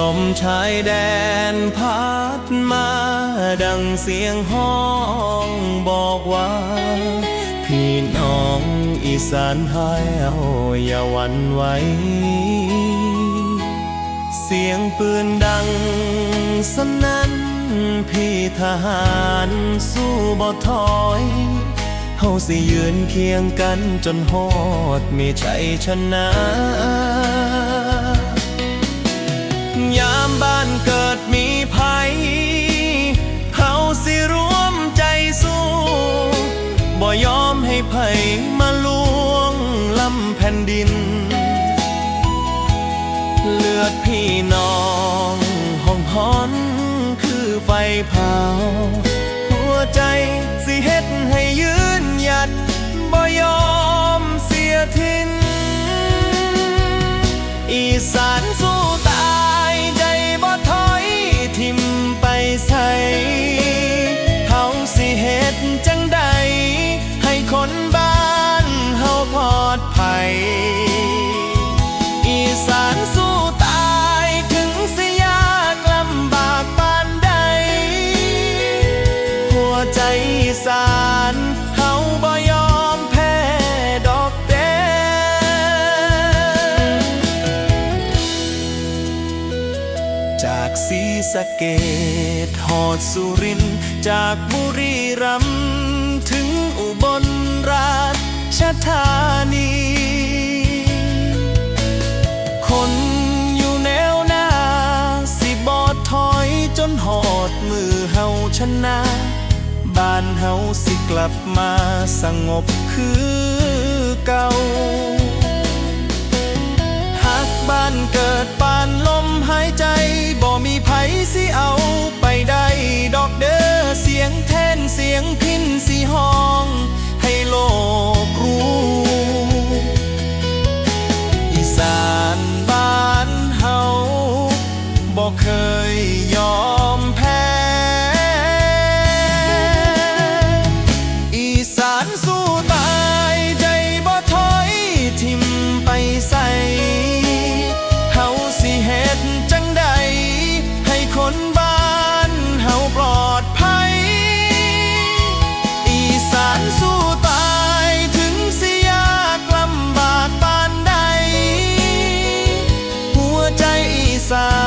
ลมชายแดนพัดมา ดังเสียงห้องบอกว่า พี่น้องอีสานหายเอาอย่าหวันไหวเสียงปืนดังสนั่นพี่ทหารสู้บ่ถอยเฮาสิยืนเคียงกันจนฮอดมีชัยชนะ นดิน เลือดพี่น้องห้องฮ้อนคือไฟเผา หัวใจสิเฮ็ดให้ยืนหยัดบ่ยอมเสียทินอีสา สะเกดหอดสุริน จากบุรีรัมย์ถึงอุบลราชธานี คนอยู่แนวหน้า สิบอดถอยจนหอดมือเฮาชนะบ้านเฮาสิกลับมาสงบคือเก่าหักบ้านเกิดปาน อี